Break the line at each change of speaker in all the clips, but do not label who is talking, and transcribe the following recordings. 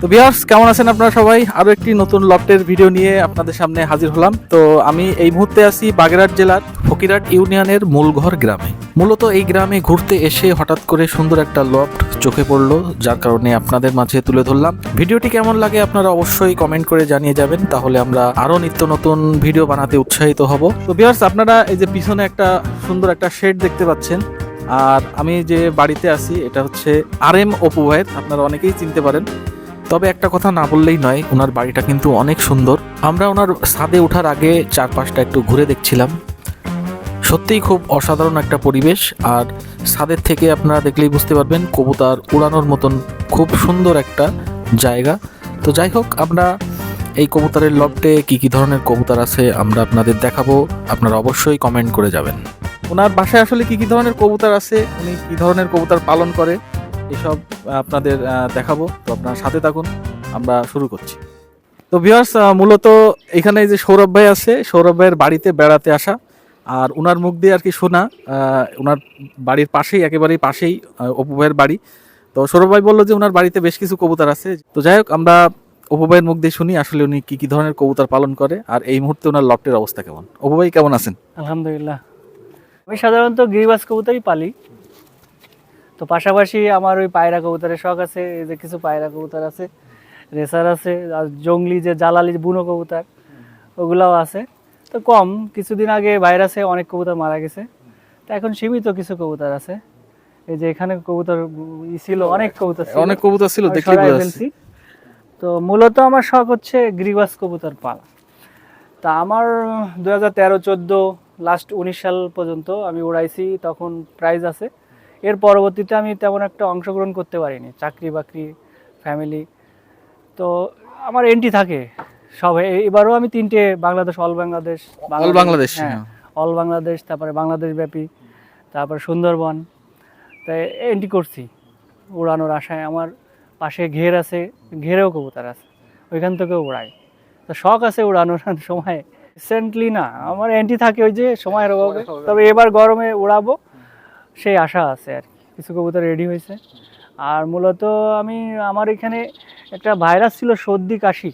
তো বিহার্স কেমন আছেন আপনারা সবাই? আরও একটি নতুন লটের ভিডিও নিয়ে আপনাদের সামনে হাজির হলাম। তো আমি এই মুহূর্তে আছি বাগেরহাট জেলার ফকিরহাট ইউনিয়নের মূলঘর গ্রামে। মূলত এই গ্রামে ঘুরতে এসে হঠাৎ করে সুন্দর একটা লফট চোখে পড়ল, যার কারণে আপনাদের মাঝে তুলে ধরলাম। ভিডিওটি কেমন লাগে আপনারা অবশ্যই কমেন্ট করে জানিয়ে যাবেন, তাহলে আমরা আরও নিত্য নতুন ভিডিও বানাতে উৎসাহিত হব। তো বিহার্স আপনারা এই যে পিছনে একটা সুন্দর একটা শেড দেখতে পাচ্ছেন, আর আমি যে বাড়িতে আছি, এটা হচ্ছে আর এম অপু আপনারা অনেকেই চিনতে পারেন। তবে একটা কথা না বললেই নয় ওনার বাড়িটা কিন্তু অনেক সুন্দর। আমরা ওনার ছাদে ওঠার আগে চারপাশটা একটু ঘুরে দেখছিলাম। সত্যিই খুব অসাধারণ একটা পরিবেশ, আর ছাদের থেকে আপনারা দেখলেই বুঝতে পারবেন, কবুতার উড়ানোর মতন খুব সুন্দর একটা জায়গা। তো যাই হোক, আমরা এই কবুতরের লফটে কি কি ধরনের কবুতার আছে আমরা আপনাদের দেখাবো, আপনারা অবশ্যই কমেন্ট করে যাবেন। ওনার বাসায় আসলে কি কি ধরনের কবুতার আছে, উনি কি ধরনের কবুতর পালন করে এসব আপনাদের দেখাবো। তো আপনারা সাথে থাকুন, আমরা শুরু করছি। তো ভিউয়ার্স মূলত এখানে যে সৌরভ ভাই আছে, সৌরভ ভাইয়ের বাড়িতে বেড়াতে আসা। আর ওনার মুখ দিয়ে আর কি শোনা ওনার বাড়ির পাশেই, একেবারেই পাশেই অপু ভাইয়ের বাড়ি। তো সৌরভ ভাই বলল যে ওনার বাড়িতে বেশ কিছু কবুতর আছে। তো যাই হোক, আমরা অপু ভাইয়ের মুখ দিয়ে শুনি, আসলে উনি কি কি ধরনের কবুতর পালন করে, আর এই মুহূর্তে ওনার লফটের অবস্থা কেমন। অপু ভাই, কেমন আছেন?
আলহামদুলিল্লাহ। আমি সাধারণত গিরিবাস কবুতরই পালি। তো পাশাপাশি আমার ওই পায়রা কবুতরের শখ আছে এই যে কিছু পায়রা কবুতর আছে রেসার আছে আর জঙ্গলি যে জালালি বুনো কবুতর ওগুলাও আছে। তো কম কিছুদিন আগে ভাইরাসে অনেক কবুতর মারা গেছে। তো এখন সীমিত কিছু কবুতর আছে। এই যে এখানে কবুতর ছিল অনেক কবুতর
অনেক কবুতর ছিল দেখলে।
তো মূলত আমার শখ হচ্ছে গ্রিবাস কবুতর পালা। তা আমার দু হাজার তেরো চোদ্দ লাস্ট উনিশ সাল পর্যন্ত আমি উড়াইছি তখন প্রাইজ আছে। এর পরবর্তীতে আমি তেমন একটা অংশগ্রহণ করতে পারিনি চাকরি বাকরি ফ্যামিলি তো আমার এন্ট্রি থাকে সব। এবারও আমি তিনটে বাংলাদেশ অল বাংলাদেশ
অল বাংলাদেশ
হ্যাঁ। অল বাংলাদেশ তারপরে বাংলাদেশ ব্যাপী তারপরে সুন্দরবন তাই এন্ট্রি করছি। উড়ানোর আশায় আমার পাশে ঘের আছে ঘেরেও কবুতর আছে ওইখান থেকেও উড়াই। তো শখ আছে উড়ানোর সময়। রিসেন্টলি না আমার এন্ট্রি থাকে ওই যে সময়ের অভাবে। তবে এবার গরমে উড়াবো। সেই আশা আছে আর কিছু কবুতর রেডি হয়েছে। আর মূলত আমি আমার এখানে একটা ভাইরাস ছিল সর্দি কাশি।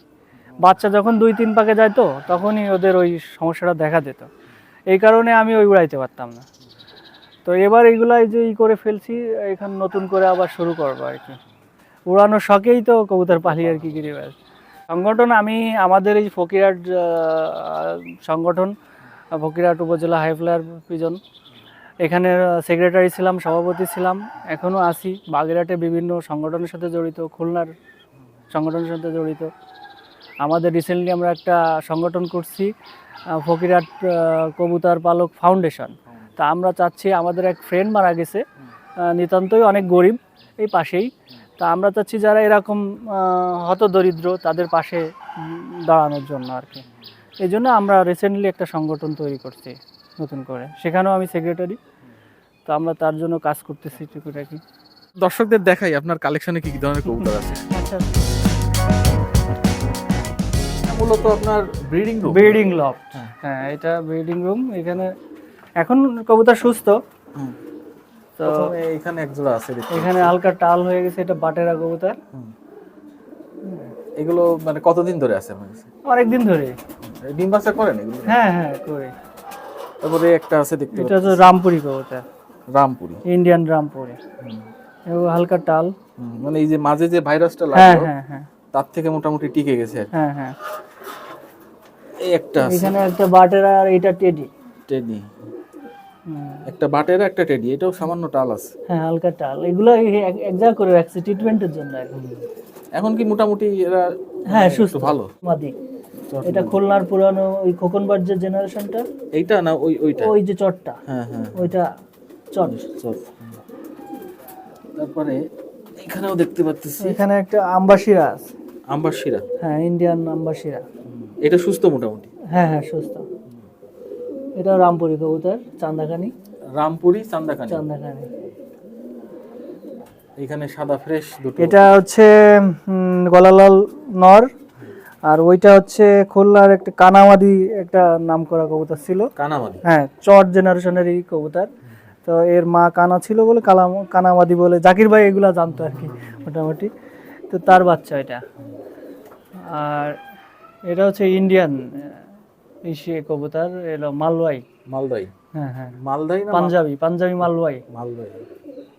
বাচ্চা যখন দুই তিন পাকে যায় তো তখনই ওদের ওই সমস্যাটা দেখা দিত। এই কারণে আমি ওই উড়াইতে পারতাম না। তো এবার এইগুলাই যে ই করে ফেলছি এখানে নতুন করে আবার শুরু করব আর কি। উড়ানোর শখেই তো কবুতর পালি আর কি গিরিবাজ সংগঠন আমি আমাদের এই ফকিরহাট আহ, সংগঠন আহ, ফকিরহাট উপজেলা হাইফ্লায়ার পিজন এখানে সেক্রেটারি ছিলাম সভাপতি ছিলাম। এখনও আছি। বাগেরহাটে বিভিন্ন সংগঠনের সাথে জড়িত খুলনার সংগঠনের সাথে জড়িত। আমাদের রিসেন্টলি আমরা একটা সংগঠন করছি ফকিরহাট আহ, পালক ফাউন্ডেশন তা আমরা চাচ্ছি আমাদের এক ফ্রেন্ড মারা গেছে। নিতান্তই অনেক গরিব এই পাশেই। তা আমরা চাচ্ছি যারা এরকম হত দরিদ্র তাদের পাশে দাঁড়ানোর জন্য আর কি। এই জন্য আমরা রিসেন্টলি একটা সংগঠন তৈরি করছি নতুন করে। সেখানেও আমি সেক্রেটারি তো আমরা তার জন্য কাজ করতেছি টুকুটাকি।
দর্শকদের দেখাই আপনার কালেকশনে কি কি ধরনের কবুতর আছে।
আচ্ছা।
মূলত আপনার ব্রিডিং রুম
ব্রিডিং লফট হ্যাঁ। এটা ব্রিডিং রুম এখানে এখন কবুতর সুস্থ। তো
এখানে এক জোড়া আছে
এখানে হালকা টাল হয়ে গেছে এটা বাটেরা কবুতর।
এগুলো মানে কতদিন ধরে আছে আপনার কাছে?
অনেকদিন ধরে।
এই ডিম বাচ্চা করেন এগুলো?
হ্যাঁ হ্যাঁ করে।
তারপরে একটা আছে দেখতে
এটা তো রামপুরি কবুতর।
রামপুরি।
ইন্ডিয়ান রামপুরি। হালকা টাল।
মানে এই যে মাঝে যে ভাইরাসটা
হ্যাঁ
লাগল
হ্যাঁ হ্যাঁ
তার থেকে মোটামুটি টিকে গেছে
হ্যাঁ হ্যাঁ।
এই একটা
এখানে একটা বাটেরা আর এটা টেডি।
টেডি। একটা বাটের একটা টেডি এটাও সামান্য টাল আছে।
হ্যাঁ হালকা টাল। এগুলো এক জায়গা করে রাখছে ট্রিটমেন্টের জন্য
এখন কি মোটামুটি এরা
হ্যাঁ
মানে
সুস্থ।
ভালো?
মাদি। এটা খুলনার পুরানো ওই খোকনবার যে জেনারেশনটা
এইটা না ওই ওইটা?
ওই যে চটটা।
হ্যাঁ হ্যাঁ।
ওইটা চট
চল। তারপরে এখানেও দেখতে পাচ্ছি
এখানে একটা আম্বাসিরা আছে।
আম্বার শিরা
হ্যাঁ ইন্ডিয়ান আম্বাসিরা।
এটা সুস্থ মোটামুটি?
হ্যাঁ হ্যাঁ সুস্থ। এটা রামপুরি কবুতর চান্দাখানি।
রামপুরি চান্দাখানি।
চান্দাখানি।
এখানে সাদা ফ্রেশ দুটো।
এটা হচ্ছে গলালাল নর। আর ওইটা হচ্ছে খুলনার একটা কানামাদি একটা নাম করা কবুতর ছিল।
কানামাদি।
হ্যাঁ চট জেনারেশনেরই কবুতর। তো এর মা কানা ছিল বলে কালাম কানামাদি বলে জাকির ভাই এগুলা জানতো আর কি মোটামুটি। তো তার বাচ্চা এটা। আর এটা হচ্ছে ইন্ডিয়ান ইসে কবুতর এলো মালওয়াই
মালদাই।
হ্যাঁ হ্যাঁ।
মালদাই না
পাঞ্জাবি পাঞ্জাবি মালওয়াই
মালদাই।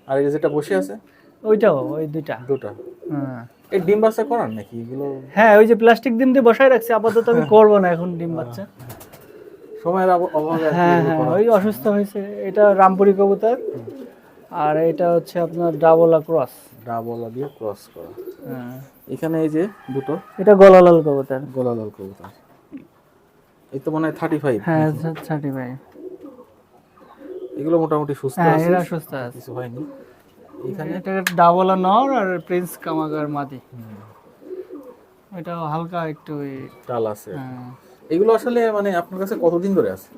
আর এই যে যেটা বসে আছে?
ওইটাও ওই দুইটা।
দুটা।
হ্যাঁ।
এই ডিম বাচ্চা করার নাকি? এগুলো
হ্যাঁ ওই যে প্লাস্টিক ডিম দিয়ে বসায় রাখছি আপাতত আমি করব না এখন ডিম বাচ্চা।
সময়ের অভাবে
হ্যাঁ হ্যাঁ ওই অসুস্থ হয়েছে। এটা রামপুরি কবুতর আর এটা হচ্ছে আপনার ডাবলা ক্রস।
ডাবলা দিয়ে ক্রস করা।
হ্যাঁ।
এখানে এই যে দুটো?
এটা গলালাল কবুতর।
গোলালাল কবুতর। এই তো মনে হয় থার্টি ফাইভ
হ্যাঁ ছাটি ভাই
এগুলো মোটামুটি সুস্থ
হ্যাঁ
আছে?
এরা সুস্থ আছে।
কিছু হয়নি? এখানে?
এটা ডাবলা নর আর প্রিন্স কামাগার মাদি। এটা হালকা একটু
টাল আছে।
হ্যাঁ।
এগুলো আসলে মানে আপনার কাছে কতদিন ধরে আছে?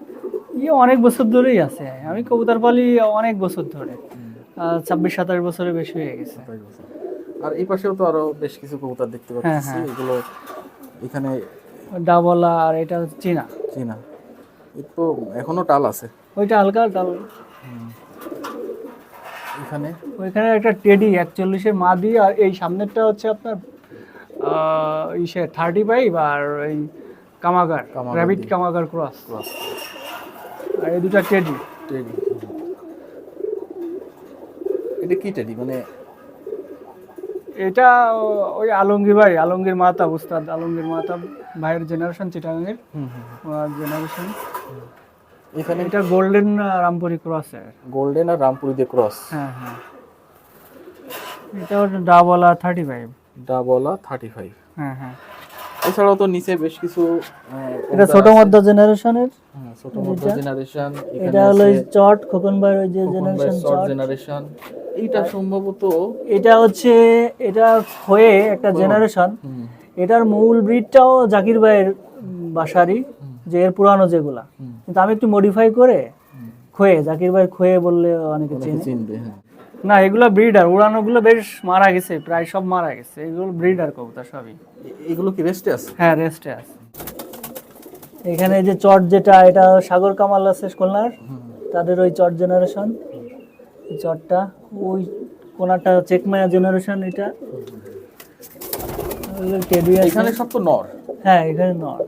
ইয়ে অনেক বছর ধরেই আছে। আমি কবুতর পালি অনেক বছর ধরে। ছাব্বিশ সাতাশ বছরের বেশি হয়ে গেছে।
আর এই পাশেও তো আরও বেশ কিছু কবুতর দেখতে পাচ্ছি।
হ্যাঁ।
এগুলো এখানে
ডাবলা আর এটা হচ্ছে চীনা।
চীনা। এই তো এখনও টাল আছে।
ওইটা হালকা ডাল
এখানে?
ওইখানে একটা টেডি একচল্লিশের মাদি আর এই সামনেরটা হচ্ছে আপনার ইসে থার্টি ফাইভ আর ওই কামাগার র্যাবিট কামাগার ক্রস
ক্রস
আর এই দুটা টেডি
টেডি এটা কি টেডি মানে
এটা ওই আলমগীর ভাই আলমগীর মাতা উস্তাদ আলমগীর মাতা ভাইয়ের জেনারেশন চিটাগাঙের জেনারেশন
এখানে
এটা গোল্ডেন রামপুরি ক্রসের
গোল্ডেন আর রামপুরি দিয়ে ক্রস
হ্যাঁ হ্যাঁ। এটা ডাবলা থার্টি ফাইভ
ডাবলা থার্টি ফাইভ
হ্যাঁ হ্যাঁ।
এছাড়াও তো নিচে বেশ কিছু
এটা ছোট আছে।
আছে।
মধ্য জেনারেশনের?
হ্যাঁ, ছোট মধ্য জেনারেশন
এটা হলো চট খোকন ভাইয়ের ওই যে জেনারেশন চট
জেনারেশন। এইটা সম্ভবত
এটা হচ্ছে এটা হয়ে একটা জেনারেশন। এটার মূল ব্রিডটাও জাকির ভাইয়ের বাসারই যে এর পুরানো যেগুলা। কিন্তু আমি একটু মডিফাই করে। খয়ে জাকির ভাই খয়ে বললে অনেকে
অনেকে চিনবে হ্যাঁ।
না এগুলো ব্রিডার উড়ানোগুলো বেশ মারা গেছে প্রায় সব মারা গেছে। এগুলো ব্রিডার কবুতর সবই।
এগুলো কি রেস্টে আছে?
হ্যাঁ রেস্টে আছে। এখানে যে চট যেটা এটা সাগর কামাল আছে খুলনার। তাদের ওই চট জেনারেশন চটটা ওই কোনাটা চেকমায়া জেনারেশন এটা।
এখানে সব তো নর।
হ্যাঁ এখানে নট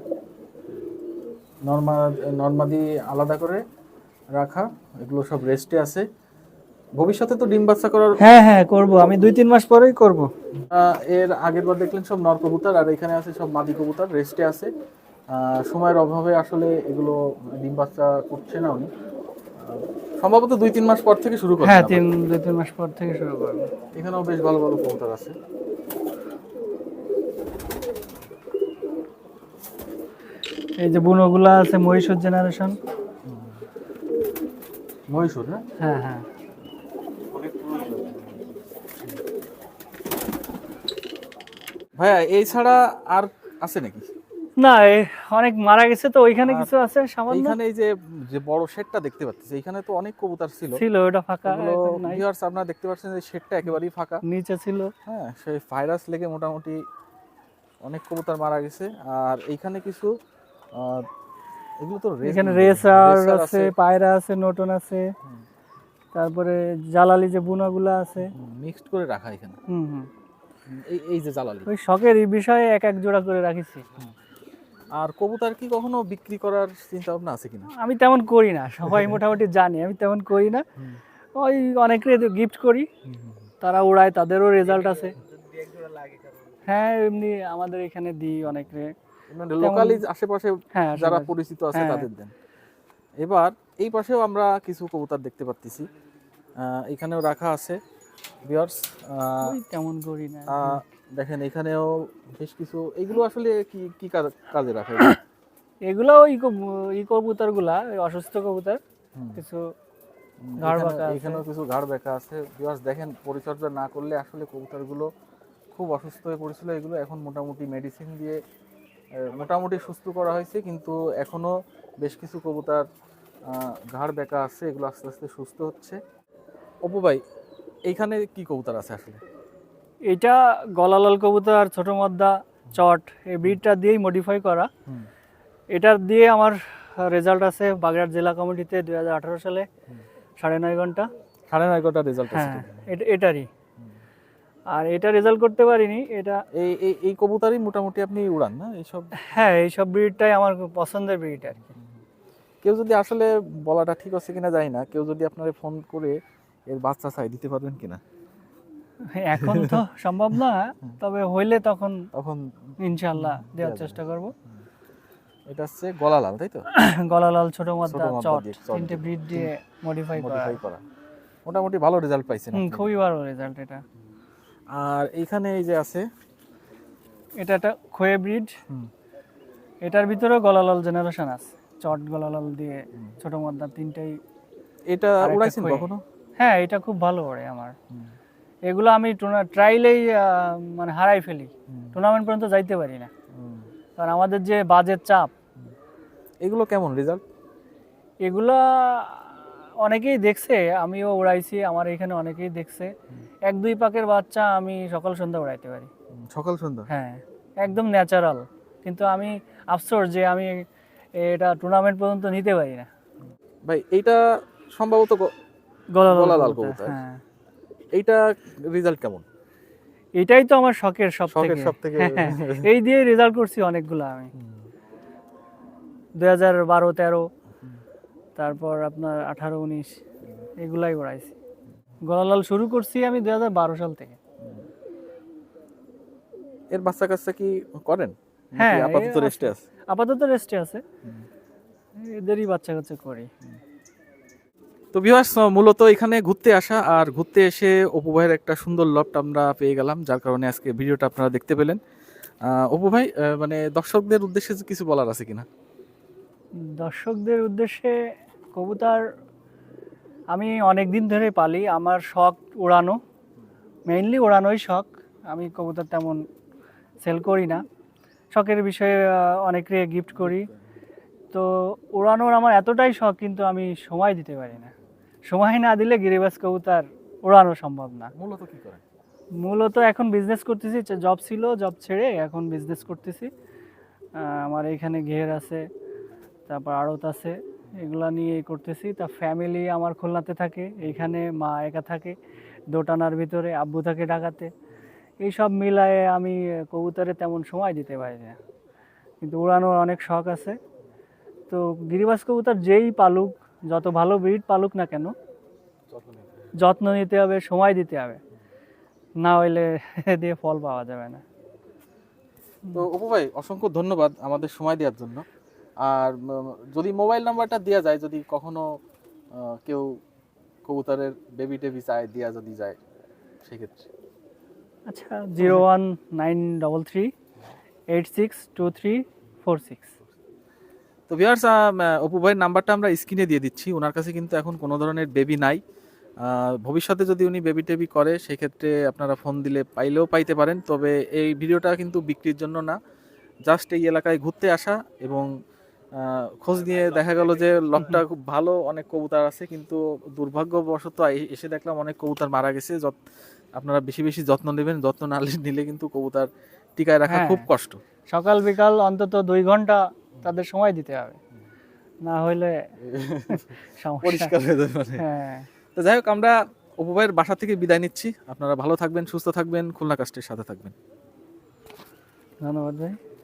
নর্মা নর্মাদি আলাদা করে রাখা এগুলো সব রেস্টে আছে। ভবিষ্যতে তো ডিম বাচ্চা করার
হ্যাঁ হ্যাঁ করব। আমি দুই তিন মাস পরেই করব।
এর আগের বার দেখলেন সব নর কবুতর আর এখানে আছে সব মাদি কবুতর রেস্টে আছে। সময়ের অভাবে আসলে এগুলো ডিম বাচ্চা করছে না উনি। সম্ভবত দুই তিন মাস পর থেকে শুরু করছে
হ্যাঁ তিন দুই তিন মাস পর থেকে শুরু করব।
এখানেও বেশ ভালো ভালো কবুতর আছে।
এই যে বুনোগুলা আছে মহীশূর জেনারেশন
মহীশূর হ্যাঁ?
হ্যাঁ হ্যাঁ।
ভাইয়া এই ছাড়া আর আছে নাকি?
না অনেক মারা গেছে তো ওইখানে কিছু আছে সামান্য?
এইখানে এই যে যে বড় শেডটা দেখতে পাচ্ছি এখানে তো অনেক কবুতর ছিল।
ছিল ওটা ফাঁকা
ভিউয়ার্স আপনারা দেখতে পাচ্ছেন যে শেডটা একেবারেই ফাঁকা।
নিচে ছিল।
হ্যাঁ সেই ভাইরাস লেগে মোটামুটি অনেক কবুতর মারা গেছে। আর এইখানে কিছু এগুলো তো
এখানে রেসার আছে পায়রা আছে নটন আছে। তারপরে জালালি যে বুনাগুলা আছে।
মিক্সড করে রাখা এখানে।
হুম হুম।
এই যে জ্বালালি।
ওই শখের এই বিষয়ে এক এক জোড়া করে রাখিছি।
আর কবুতর কি কখনো বিক্রি করার চিন্তা ভাবনা আছে কিনা?
আমি তেমন করি না সবাই মোটামুটি জানে আমি তেমন করি না। ওই অনেকে গিফট করি তারা উড়ায় তাদেরও রেজাল্ট আছে। হ্যাঁ এমনি আমাদের এখানে দিই অনেকে
মানে লোকালি আশেপাশে
হ্যাঁ
যারা পরিচিত আছে
হ্যাঁ।
তাদের দেন। এবার এই পাশেও আমরা কিছু কবুতর দেখতে পাচ্ছি এখানেও রাখা আছে। ভিউয়ার্স
তেমন করি না।
দেখেন এখানেও বেশ কিছু এগুলো আসলে কি কি কাজ- রাখা? এগুলো?
ই কবুতরগুলা অসুস্থ কবুতর কিছু
এখানেও কিছু ঘাড় বেঁকা আছে। ভিউয়ার্স দেখেন পরিচর্যা না করলে আসলে কবুতরগুলো খুব অসুস্থ হয়ে পড়েছিল। এগুলো এখন মোটামুটি মেডিসিন দিয়ে মোটামুটি সুস্থ করা হয়েছে কিন্তু এখনও বেশ কিছু কবুতর ঘাড় বেঁকা আছে। এগুলো আস্তে আস্তে সুস্থ হচ্ছে। অপু ভাই এইখানে কি কবুতর আছে আসলে?
এটা গলালাল কবুতর আর ছোট মদ্দা চট এই ব্রিডটা দিয়েই মডিফাই করা। এটার দিয়ে আমার রেজাল্ট আছে বাগেরহাট জেলা কমিটিতে দুই হাজার আঠারো সালে সাড়ে নয় ঘণ্টা।
সাড়ে নয় ঘণ্টা রেজাল্ট
হ্যাঁ এটা- এটারই। আর এটা রেজাল্ট করতে পারিনি এটা
এই এই কবুতরই মোটামুটি আপনি উড়ান না এইসব?
হ্যাঁ এইসব ব্রিডটাই আমার পছন্দের ব্রিড আর কি।
কেউ যদি আসলে বলাটা ঠিক আছে কিনা জানি না কেউ যদি আপনারে ফোন করে এর বাচ্চা চাই দিতে পারবেন কিনা?
এখন তো সম্ভব না তবে হইলে তখন
তখন
ইনশাল্লাহ দেওয়ার চেষ্টা করব।
এটা হচ্ছে গলা লাল তাই তো?
গলালাল ছোট মাদ্দা
ছোট মাদ্দা
চট তিনটে ব্রিড দিয়ে মডিফাই করা।
মোটামুটি ভালো রেজাল্ট পাইছেন
খুবই ভালো রেজাল্ট এটা।
আর এইখানে এই যে আছে?
এটা একটা খয়ে ব্রিড।
হুম।
এটার ভিতরেও গলালাল জেনারেশন আছে। চট গলালাল দিয়ে ছোট মাদ্দা তিনটাই
এটা উড়াইছেন কখনো?
হ্যাঁ এটা খুব ভালো ওড়ে আমার। এগুলো আমি ট্রাইলেই মানে হারাই ফেলি। টুর্নামেন্ট পর্যন্ত যাইতে পারি না। কারণ আমাদের যে বাজেট চাপ।
এগুলো কেমন রেজাল্ট
এগুলা অনেকেই দেখছে আমিও উড়াইছি আমার এখানে অনেকেই দেখছে। এক দুই পাকের বাচ্চা আমি সকাল সন্ধ্যা উড়াইতে পারি।
সকাল সন্ধ্যা?
হ্যাঁ একদম ন্যাচারাল কিন্তু আমি আফসোস যে আমি এটা টুর্নামেন্ট পর্যন্ত নিতে পারি না।
ভাই এইটা সম্ভবত গ-
গলালাল
গলালাল
কবুতর,
এইটা রেজাল্ট কেমন?
এটাই তো আমার শখের সব
শখের
থেকে
সবথেকে-
হ্যাঁ, এই দিয়ে রেজাল্ট করছি অনেকগুলো আমি। দুই হাজার বারো তেরো তারপর আপনার আঠারো উনিশ এগুলাই উড়াইছি গলালাল শুরু করছি আমি দুই হাজার বারো সাল থেকে।
এর বাচ্চা কাচ্চা কি করেন?
হ্যাঁ,
আপাতত রেস্টে আছে?
আপাতত রেস্টে আছে। এদেরই বাচ্চা কাচ্চা করি
তো বিহাস মূলত এখানে ঘুরতে আসা আর ঘুরতে এসে অপু ভাইয়ের একটা সুন্দর লফট আমরা পেয়ে গেলাম, যার কারণে আজকে ভিডিওটা আপনারা দেখতে পেলেন। অপু ভাই মানে দর্শকদের উদ্দেশ্যে কিছু বলার আছে কিনা?
দর্শকদের উদ্দেশ্যে কবুতর আমি অনেক দিন ধরে পালি, আমার শখ উড়ানো মেইনলি উড়ানোই শখ। আমি কবুতর তেমন সেল করি না। শখের বিষয়ে অনেকে গিফট করি। তো উড়ানোর আমার এতটাই শখ, কিন্তু আমি সময় দিতে পারি না। সময় না দিলে গিরিবাস কবুতর উড়ানো সম্ভব না।
মূলত কি করেন
মূলত এখন বিজনেস করতেছি জব ছিল জব ছেড়ে এখন বিজনেস করতেছি। আমার এখানে ঘের আছে তারপর আড়ত আছে এগুলা নিয়ে করতেছি। তা ফ্যামিলি আমার খুলনাতে থাকে এইখানে মা একা থাকে দোটানার ভিতরে আব্বু থাকে ঢাকাতে। এইসব মিলায়ে আমি কবুতরে তেমন সময় দিতে পারি না। কিন্তু উড়ানোর অনেক শখ আছে। তো গিরিবাস কবুতর যেই পালুক যত ভালো ব্রিড পালুক না কেন যত্ন নিতে হবে সময় দিতে হবে। না হইলে দিয়ে ফল পাওয়া যাবে না।
তো অপু ভাই অসংখ্য ধন্যবাদ আমাদের সময় দেওয়ার জন্য। আর যদি মোবাইল নাম্বারটা দেওয়া যায় যদি কখনো কেউ কবুতরের বেবি টেবি চায় দেওয়া যদি যায় সেক্ষেত্রে।
আচ্ছা zero one nine double three eight six two three four six
তো ভিউয়ার্স অপু ভাইয়ের নাম্বারটা আমরা স্ক্রিনে দিয়ে দিচ্ছি। ওনার কাছে কিন্তু এখন কোনো ধরনের বেবি নাই। ভবিষ্যতে যদি উনি বেবি টেবি করে সেক্ষেত্রে আপনারা ফোন দিলে পাইলেও পাইতে পারেন। তবে এই ভিডিওটা কিন্তু বিক্রির জন্য না। জাস্ট এই এলাকায় ঘুরতে আসা এবং খোঁজ নিয়ে দেখা গেল যে লকটা খুব ভালো অনেক কবুতর আছে। কিন্তু দুর্ভাগ্যবশত এসে দেখলাম অনেক কবুতর মারা গেছে। যত আপনারা বেশি বেশি যত্ন নেবেন যত্ন না নিলে কিন্তু কবুতর টিকায় রাখা
হ্যাঁ।
খুব কষ্ট।
সকাল বিকাল অন্তত দুই ঘণ্টা তাদের সময় দিতে হবে। না হলে
পরিষ্কার হয়ে যাবে মানে।
হ্যাঁ।
তো যাই হোক আমরা অপু বাসা থেকে বিদায় নিচ্ছি। আপনারা ভালো থাকবেন সুস্থ থাকবেন খুলনা কাস্টের সাথে থাকবেন।
ধন্যবাদ ভাই।